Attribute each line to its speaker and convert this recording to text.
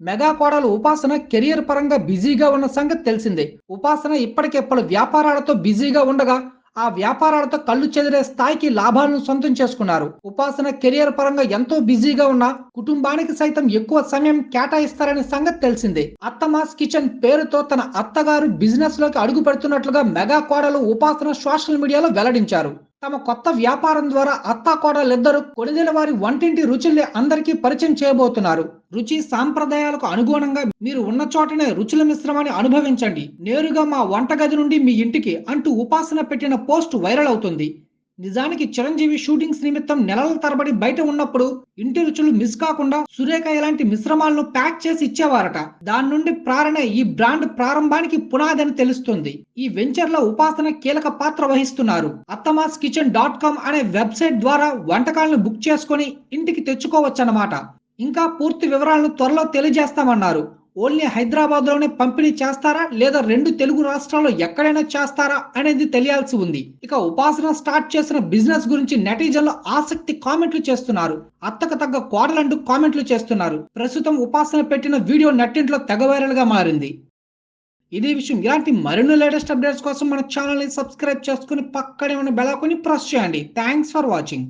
Speaker 1: Mega కోడలు ఉపాసన career పరంగా బిజీగా ఉన్న సంగతి తెలిసిందే. ఉపాసన ఇప్పటికే పలు వ్యాపారాలతో బిజీగా ఉండగా ఆ వ్యాపారాలతో కళ్ళు చెదిరే స్థాయికి లాభాలను సొంతం చేసుకున్నారు. ఉపాసన కెరియర్ పరంగా ఎంతో బిజీగా ఉన్న కుటుంబానికి సైతం ఎక్కువ సమయం కేటాయిస్తారనే సంగతి తెలిసిందే. అత్తమాస్ కిచెన్ పేరుతో తన అత్తగారు బిజినెస్లోకి అడుగు పెడుతున్నట్లుగా మెగా కోడలు ఉపాసన సోషల్ మీడియాలో వెల్లడించారు. తమ కొత్త వ్యాపారం ద్వారా అత్తా కోడలిద్దరూ కొడిదెల వారి వంటింటి రుచుల్ని అందరికీ పరిచయం చేయబోతున్నారు. రుచి సాంప్రదాయాలకు అనుగుణంగా మీరు ఉన్న చోటనే రుచుల మిశ్రమాన్ని అనుభవించండి. నేరుగా మా వంటగది నుండి మీ ఇంటికి అంటూ ఉపాసన పెట్టిన పోస్ట్ వైరల్ అవుతుంది. నిజానికి చిరంజీవి షూటింగ్స్ నిమిత్తం నెలల తరబడి బయట ఉన్నప్పుడు ఇంటి రుచులు మిస్ కాకుండా సురేఖ ఇలాంటి మిశ్రమాలను ప్యాక్ చేసి ఇచ్చేవారట. దాని నుండి ప్రారణ ఈ బ్రాండ్ ప్రారంభానికి పునాది అని తెలుస్తుంది. ఈ వెంచర్లో ఉపాసన కీలక పాత్ర వహిస్తున్నారు. అత్తమాస్ కిచెన్ డాట్ కామ్ అనే వెబ్సైట్ ద్వారా వంటకాలను బుక్ చేసుకొని ఇంటికి తెచ్చుకోవచ్చన్నమాట. ఇంకా పూర్తి వివరాలను త్వరలో తెలియజేస్తామన్నారు. ఓన్లీ హైదరాబాద్లోనే పంపిణీ చేస్తారా లేదా రెండు తెలుగు రాష్ట్రాల్లో ఎక్కడైనా చేస్తారా అనేది తెలియాల్సి ఉంది. ఇక ఉపాసన స్టార్ట్ చేసిన బిజినెస్ గురించి నెటిజన్లు ఆసక్తి కామెంట్లు చేస్తున్నారు. అత్తకు తగ్గ కోడలంటూ కామెంట్లు చేస్తున్నారు. ప్రస్తుతం ఉపాసన పెట్టిన వీడియో నెట్టింట్లో తెగ వైరల్గా మారింది. ఇదే విషయం. ఇలాంటి మరిన్ని లేటెస్ట్ అప్డేట్స్ కోసం మన ఛానల్ని సబ్స్క్రైబ్ చేసుకుని పక్కనే ఉన్న బెల్ ప్రెస్ చేయండి. Thanks for watching.